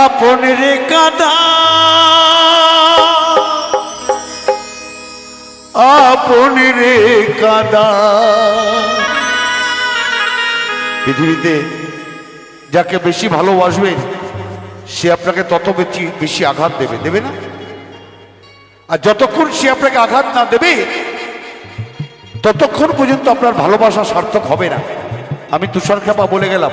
আপন রে কাদা আপন রে কাদা পৃথিবীতে যাকে বেশি ভালোবাসবেন সে আপনাকে তত বেশি বেশি আঘাত দেবে দেবে না? আর যতক্ষণ সে আপনাকে আঘাত না দেবে, ততক্ষণ পর্যন্ত আপনার ভালোবাসা সার্থক হবে না। আমি তুষার খেপা বলে গেলাম।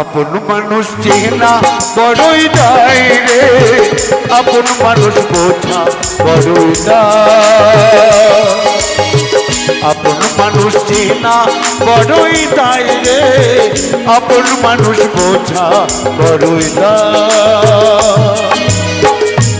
আপন মানুষ চেনা বড়ই দায় রে। আপন মানুষ বোঝা বড়ই আপন মানুষ চেনা বড়ই দায় রে। আপন মানুষ বোঝা বড়ই দায়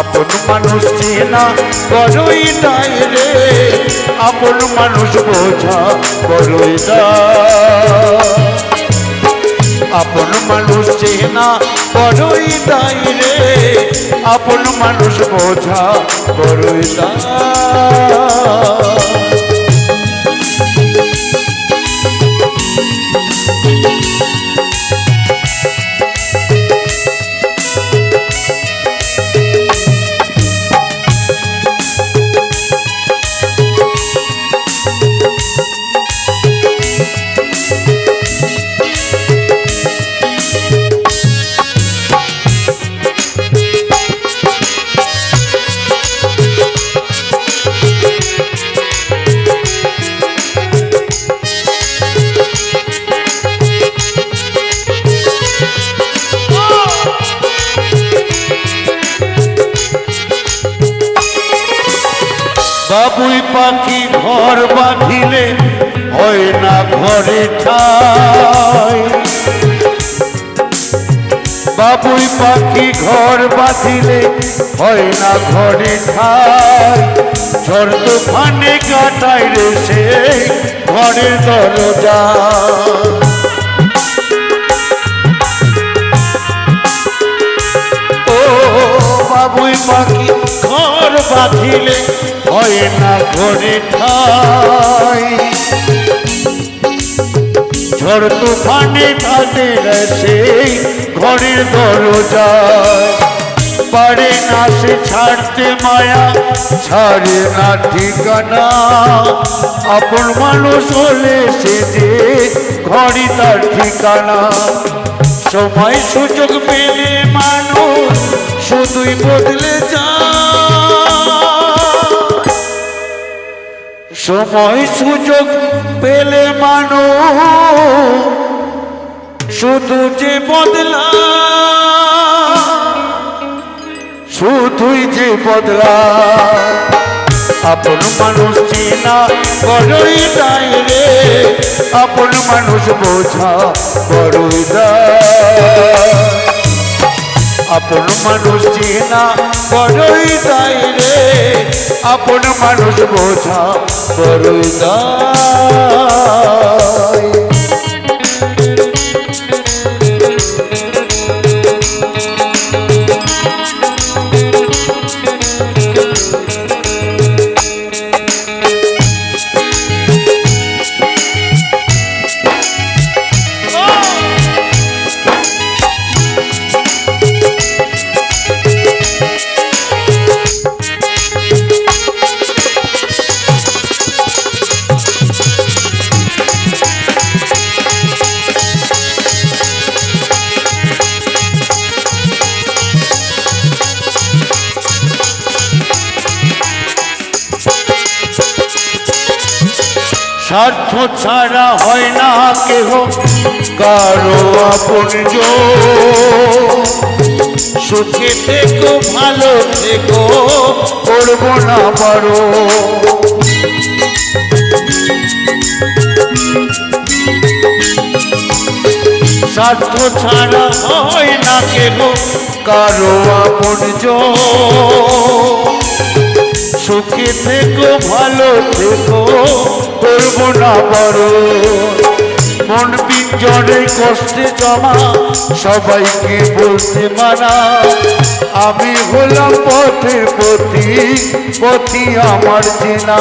আপন মানুষ চেনা বড়ই দায় রে। আপন মানুষ বোঝা বড়ই আপন মানুষ চেনা বড়ই দায় রে। আপন মানুষ বোঝা বড়ই দায়। পাখি ঘর বাঁধিলে হয় না ঘরে ঠাই। বাবুই পাখি ঘর বাঁধিলে হয় না ঘরে ঠাই। ঝড় তুফানে কাটাই রে সে ঘরের দরজা। ও, বাবুই পাখি ঘর বাঁধিলে হয় না ঘরে ঠাই। ঝড় তুফানে তাদের সেই ঘরের দরজায়। পারে না সে ছাড়তে মায়া, ছাড়ে না ঠিকানা। আপন মানুষ হলে সে যে ঘরই তার ঠিকানা। সময় সুযোগ পেলে মানুষ শুধুই বদলে সময় সুযোগ পেলে মানুষ শুধু যে বদলা, শুধুই যে বদলা। আপন মানুষ চেনা বড়ই দায় রে, আপন মানুষ বোঝা বড়ই দায়। আপন মানুষ চেনা বড়ই তাই রে। আপন মানুষ বোঝা বড়ই দায়। স্বার্থ ছাড়া হয় না কেহ, কারও আপন সুখে থেকো, ভালো থেকো, করব না পারো। স্বার্থ ছাড়া হয় না কেহ, কারও আপন সুখে থেকো, ভালো থেকো করব না বড় মন পিঞ্জরে কষ্টে জমা, সবাইকে বলতে মানা। আমি হলাম পথে পতি পতি আমার চেনা।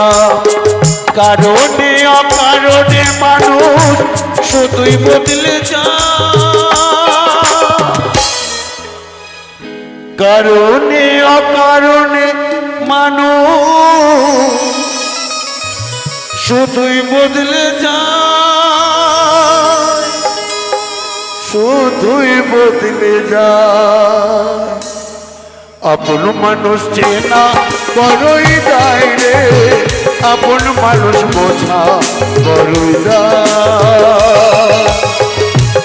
কারণে অকারণে মানুষ শুধুই বদলে যায়। কারণে অকারণে মানুষ শুধুই বদলে যায়। শুধুই বদলে যায়। আপন মানুষ চেনা, বড়ই দায় রে আপন মানুষ বোঝা বড়ই দায়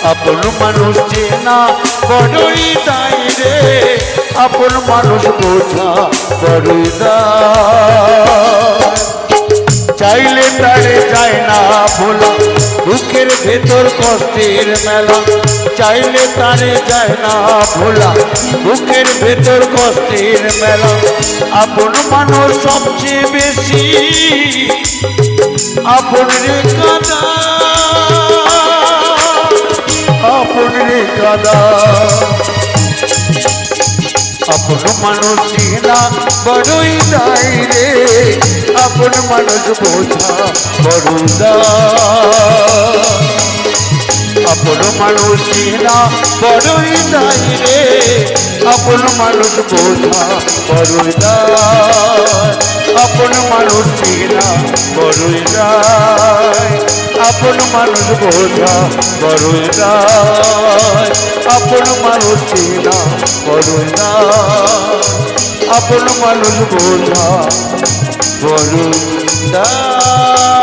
আপন মানুষ চেনা, বড়ই দায় রে আপন মানুষ বোঝা বড়ই দায় চাইলে তারে যায় না ভোলা। বুকের ভেতর কষ্টের মেলা। চাইলে তারে যায় না ভোলা। বুকের ভেতর কষ্টের মেলা। আপন মানুষ সবচেয়ে বেশি, আপন রে কাদা আপন রে কাদা মানুষ চেনা বড়ই দায় রে। আপন মানুষ বোঝা বড়ই আপন মানুষ চেনা বড়ই দায় রে। আপন মানুষ বোঝা বড়ই আপন মানুষ চেনা বড়ই আপন মানুষ বোঝা বড়ই আপন মানুষ চেনা বড়ই দায় আপন মানুষ বোঝা বড়ই দায়